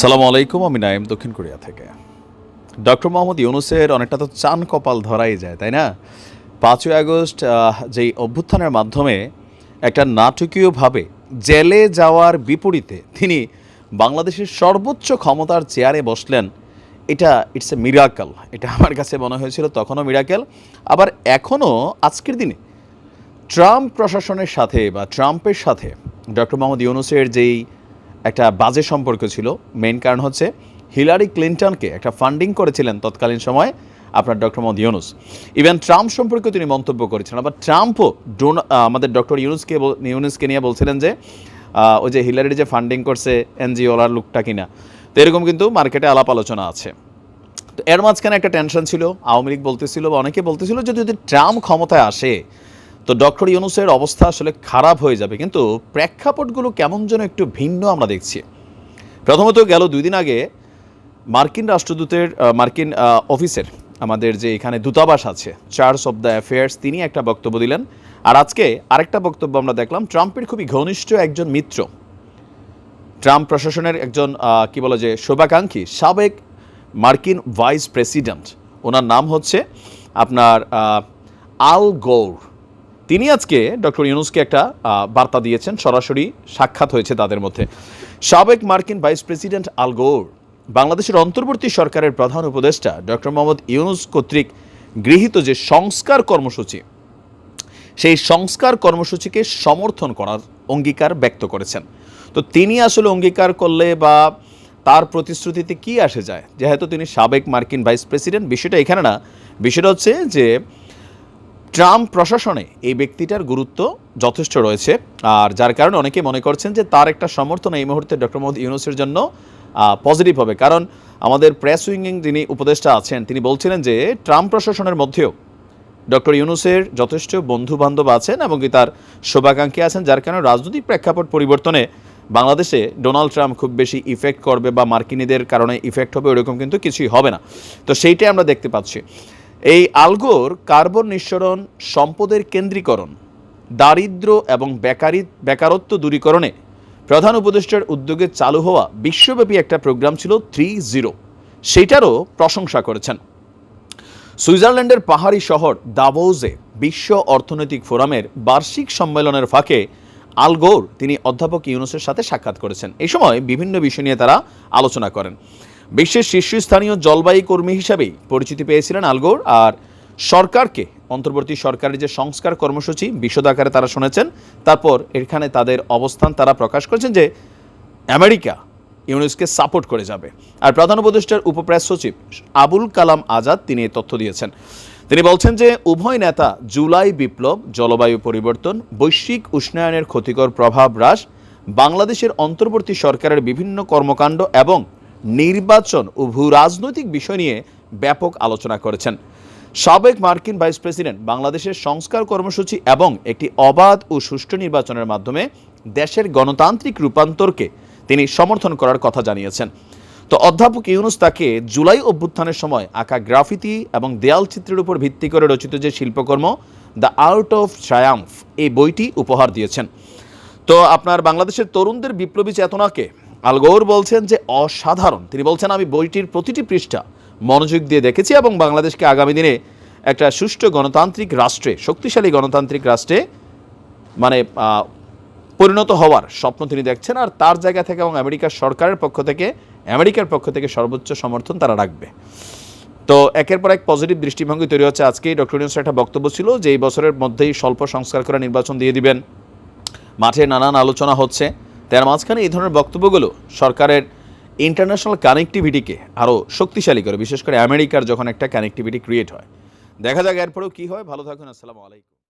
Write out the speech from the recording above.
সালামু আলাইকুম, আমি নাইম দক্ষিণ কোরিয়া থেকে। ডক্টর মোহাম্মদ ইউনুসের অনেকটা তো চান কপাল ধরাই যায়, তাই না? পাঁচই আগস্ট যেই অভ্যুত্থানের মাধ্যমে একটা নাটকীয়ভাবে জেলে যাওয়ার বিপরীতে তিনি বাংলাদেশের সর্বোচ্চ ক্ষমতার চেয়ারে বসলেন। এটা ইটস এ মিরাকেল এটা আমার কাছে মনে হয়েছিল, তখনও মিরাকেল আবার এখনও, আজকের দিনে, ট্রাম্প প্রশাসনের সাথে বা ট্রাম্পের সাথে, ডক্টর মোহাম্মদ ইউনুসের যেই একটা বাজে সম্পর্ক ছিল। মেইন কারণ হচ্ছে হিলারি ক্লিন্টনকে একটা ফান্ডিং করেছিলেন তৎকালীন সময় আপনার doctor Muhammad Yunus. Even Trump সম্পর্কে তিনি মন্তব্য করেছেন। আবার ট্রাম্পও আমাদের ডক্টর ইউনুসকে ইউনুসকে নিয়ে বলছিলেন যে ওই যে হিলারির যে ফান্ডিং করছে এনজিওলার লুকটা কিনা। তো এরকম কিন্তু মার্কেটে আলাপ আলোচনা আছে। তো এর মাঝখানে একটা টেনশন ছিল, আওয়ামী লীগ বলতেছিল বা অনেকে বলতেছিল যে যদি ট্রাম্প ক্ষমতায় আসে তো ডক্টর ইউনুসের অবস্থা আসলে খারাপ হয়ে যাবে, কিন্তু প্রেক্ষাপটগুলো কেমন যেন একটু ভিন্ন আমরা দেখছি। প্রথমত গেল দুই দিন আগে মার্কিন রাষ্ট্রদূতের মার্কিন অফিসের আমাদের যে এখানে দূতাবাস আছে চার্জ অফ দ্য অ্যাফেয়ার্স তিনি একটা বক্তব্য দিলেন। আর আজকে আরেকটা বক্তব্য আমরা দেখলাম, ট্রাম্পের খুবই ঘনিষ্ঠ একজন মিত্র। ট্রাম্প প্রশাসনের একজন কি বলে যে, শোভাকাঙ্ক্ষী, সাবেক মার্কিন ভাইস প্রেসিডেন্ট। ওনার নাম হচ্ছে আপনার আল গৌর। তিনি আজকে ডক্টর ইউনুসকে একটা বার্তা দিয়েছেন, সরাসরি সাক্ষাৎ হয়েছে তাদের মধ্যে। সাবেক মার্কিন ভাইস প্রেসিডেন্ট আল গৌর, বাংলাদেশের অন্তর্বর্তী সরকারের প্রধান উপদেষ্টা ডক্টর মোহাম্মদ ইউনুস কর্তৃক গৃহীত যে সংস্কার কর্মসূচি, সেই সংস্কার কর্মসূচিকে সমর্থন করার অঙ্গীকার ব্যক্ত করেছেন। তো তিনি আসলে অঙ্গীকার করলে বা তার প্রতিশ্রুতিতে কি আসে যায়? যেহেতু তিনি সাবেক মার্কিন ভাইস প্রেসিডেন্ট, বিষয়টা এখানে না। বিষয়টা হচ্ছে যে ট্রাম্প প্রশাসনে এই ব্যক্তিটার গুরুত্ব যথেষ্ট রয়েছে। আর যার কারণে অনেকে মনে করছেন যে তার একটা সমর্থন এই মুহূর্তে ডক্টর মোহাম্মদ ইউনুসের জন্য পজিটিভ হবে। কারণ আমাদের প্রেস উইংয়ের যিনি উপদেষ্টা আছেন, তিনি বলছিলেন যে ট্রাম্প প্রশাসনের মধ্যেও ডক্টর ইউনুসের যথেষ্ট বন্ধু বান্ধব আছেন এবং কি তার শোভাকাঙ্ক্ষী আছেন, যার কারণে রাজনৈতিক প্রেক্ষাপট পরিবর্তনে বাংলাদেশে ডোনাল্ড ট্রাম্প খুব বেশি ইফেক্ট করবে বা মার্কিনীদের কারণে ইফেক্ট হবে ওরকম কিন্তু কিছুই হবে না। তো সেইটাই আমরা দেখতে পাচ্ছি। এই আলগোর কার্বন নিঃসরণ, সম্পদের কেন্দ্রীকরণ, দারিদ্র এবং বেকারি, বেকারত্ব দূরীকরণে প্রধান উপদেষ্টার উদ্যোগে চালু হওয়া বিশ্বব্যাপী একটা প্রোগ্রাম ছিল থ্রি জিরো। সেটারও প্রশংসা করেছেন। সুইজারল্যান্ডের পাহাড়ি শহর দাভোজে বিশ্ব অর্থনৈতিক ফোরামের বার্ষিক সম্মেলনের ফাঁকে আলগোর তিনি অধ্যাপক ইউনুসের সাথে সাক্ষাৎ করেছেন। এই সময় বিভিন্ন বিষয় নিয়ে তারা আলোচনা করেন। বিশ্বের শীর্ষস্থানীয় জলবায়ু কর্মী হিসাবেই পরিচিতি পেয়েছিলেন আলগোর আর সরকারকে, অন্তর্বর্তী সরকারের যে সংস্কার কর্মসূচি বিশদ আকারে তারা শুনেছেন, তারপর এখানে তাদের অবস্থান তারা প্রকাশ করেছেন যে আমেরিকা ইউনুসকে সাপোর্ট করে যাবে। আর প্রধান উপদেষ্টার উপপ্রেস সচিব আবুল কালাম আজাদ তিনি তথ্য দিয়েছেন। তিনি বলছেন যে উভয় নেতা জুলাই বিপ্লব, জলবায়ু পরিবর্তন, বৈশ্বিক উষ্ণায়নের ক্ষতিকর প্রভাব হ্রাস, বাংলাদেশের অন্তর্বর্তী সরকারের বিভিন্ন কর্মকাণ্ড এবং নির্বাচন ও ভূ রাজনৈতিক বিষয় নিয়ে ব্যাপক আলোচনা করেছেন। সাবেক মার্কিন ভাইস প্রেসিডেন্ট, বাংলাদেশের সংস্কার কর্মসূচি এবং একটি অবাধ ও সুষ্ঠু নির্বাচনের মাধ্যমে দেশের গণতান্ত্রিক রূপান্তরকে তিনি সমর্থন করার কথা জানিয়েছেন। তো অধ্যাপক ইউনুস তাকে জুলাই অভ্যুত্থানের সময় আঁকা গ্রাফিতি এবং দেয়াল চিত্রের উপর ভিত্তি করে রচিত যে শিল্পকর্ম, দ্য আর্ট অফ ট্রায়াম্ফ, এই বইটি উপহার দিয়েছেন। তো আপনার বাংলাদেশের তরুণদের বিপ্লবী চেতনাকে আলগৌর বলছেন যে অসাধারণ। তিনি বলছেন, আমি বইটির প্রতিটি পৃষ্ঠা মনোযোগ দিয়ে দেখেছি এবং বাংলাদেশকে আগামী দিনে একটা সুষ্ঠু গণতান্ত্রিক রাষ্ট্রে, শক্তিশালী গণতান্ত্রিক রাষ্ট্রে মানে পরিণত হওয়ার স্বপ্ন তিনি দেখছেন আর তার জায়গা থেকে এবং আমেরিকার সরকারের পক্ষ থেকে, আমেরিকার পক্ষ থেকে সর্বোচ্চ সমর্থন তারা রাখবে। তো একের পর এক পজিটিভ দৃষ্টিভঙ্গি তৈরি হচ্ছে আজকেই ডক্টর ইউনুসের একটা বক্তব্য ছিল যে, এই বছরের মধ্যেই স্বল্প সংস্কার করে নির্বাচন দিয়ে দিবেন। মাঠে নানান আলোচনা হচ্ছে। তার মাঝখানে এই ধরনের বক্তব্যগুলো সরকারের ইন্টারন্যাশনাল কানেকটিভিটিকে আরও শক্তিশালী করে, বিশেষ করে আমেরিকার যখন একটা কানেকটিভিটি ক্রিয়েট হয়। দেখা যাক এরপরেও কী হয়। ভালো থাকুন, আসসালামু আলাইকুম।